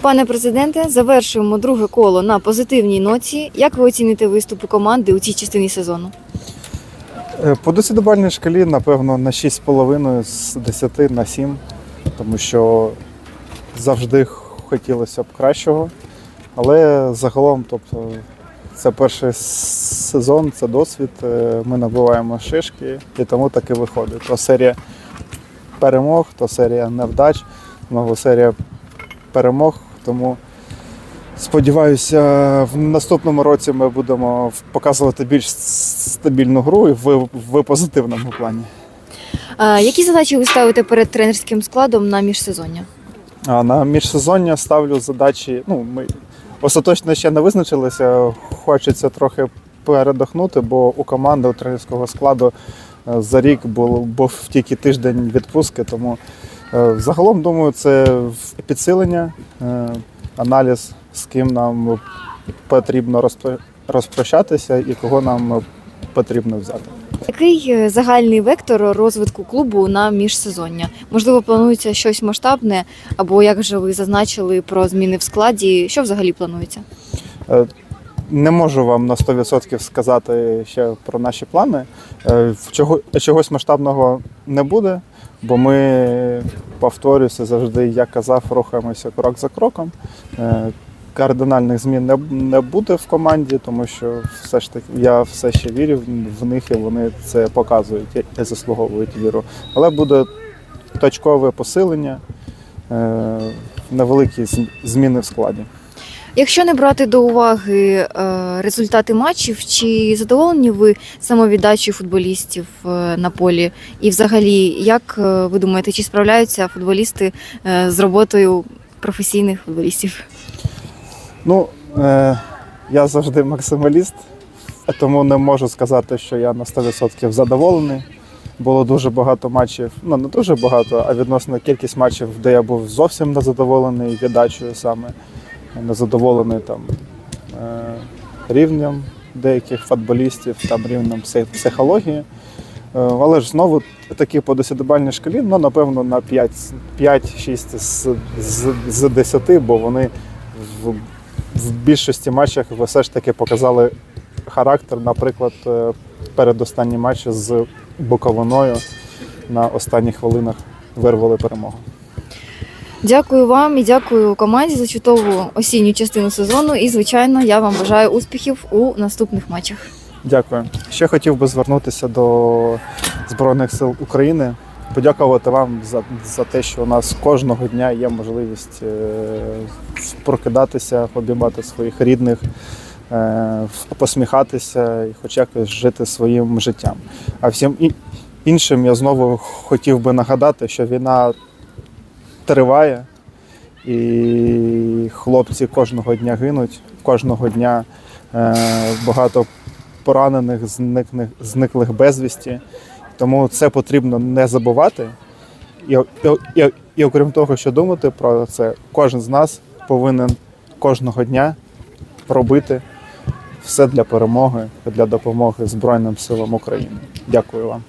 Пане президенте, завершуємо друге коло на позитивній ноті. Як ви оціните виступи команди у цій частині сезону? Е, По десятибальній шкалі, напевно, на 6,5 з 10 на 7, тому що завжди хотілося б кращого. Але загалом, тобто, це перший сезон, це досвід. е, Ми набиваємо шишки, і тому так і виходить. То серія перемог, то серія невдач, знову серія перемог. Тому сподіваюся, в наступному році ми будемо показувати більш стабільну гру і в, в позитивному плані. А, які задачі ви ставите перед тренерським складом на міжсезоння? А на міжсезоння ставлю задачі. Ну, ми остаточно ще не визначилися. Хочеться трохи передохнути, бо у команди у тренерського складу е, за рік був, був тільки тиждень відпустки. Тому загалом думаю, це підсилення, е, аналіз, з ким нам потрібно розпрощатися і кого нам потрібно взяти. Який е, загальний вектор розвитку клубу на міжсезоння? Можливо, планується щось масштабне, або як вже ви зазначили про зміни в складі? Що взагалі планується? Не можу вам на 100% сказати ще про наші плани. Е, Чого, чогось масштабного не буде, бо ми, повторюся, завжди, як казав, рухаємося крок за кроком. Е, Кардинальних змін не, буде в команді, тому що все ж таки я все ще вірю в- в них і вони це показують і заслуговують віру. Але буде точкове посилення, е, невеликі зміни в складі. Якщо не брати до уваги е, результати матчів, чи задоволені ви самовіддачею футболістів е, на полі? І взагалі, як е, ви думаєте, чи справляються футболісти з роботою професійних футболістів? Ну, я завжди максималіст, тому не можу сказати, що я на 100% задоволений. Було дуже багато матчів, ну не дуже багато, а відносно кількість матчів, де я був зовсім незадоволений віддачею саме, незадоволений там е, рівнем деяких футболістів, там рівнем психології. Е, Але ж знову таки по десятибальній шкалі, ну напевно на 5 5-6 з, з, з 10, бо вони в в більшості матчах все ж таки показали характер. Наприклад, е, передостанній матч з Буковиною на останніх хвилинах вирвали перемогу. Дякую вам і дякую команді за чудову осінню частину сезону. І, звичайно, я вам бажаю успіхів у наступних матчах. Дякую. Ще хотів би звернутися до Збройних сил України. Подякувати вам за, за те, що у нас кожного дня є можливість е, прокидатися, обіймати своїх рідних, е, посміхатися і хоч якось жити своїм життям. А всім іншим я знову хотів би нагадати, що війна триває, і хлопці кожного дня гинуть, кожного дня е, багато поранених, зникних, зниклих безвісті. Тому це потрібно не забувати. І, і, і, і окрім того, що думати про це, кожен з нас повинен кожного дня робити все для перемоги, для допомоги Збройним силам України. Дякую вам.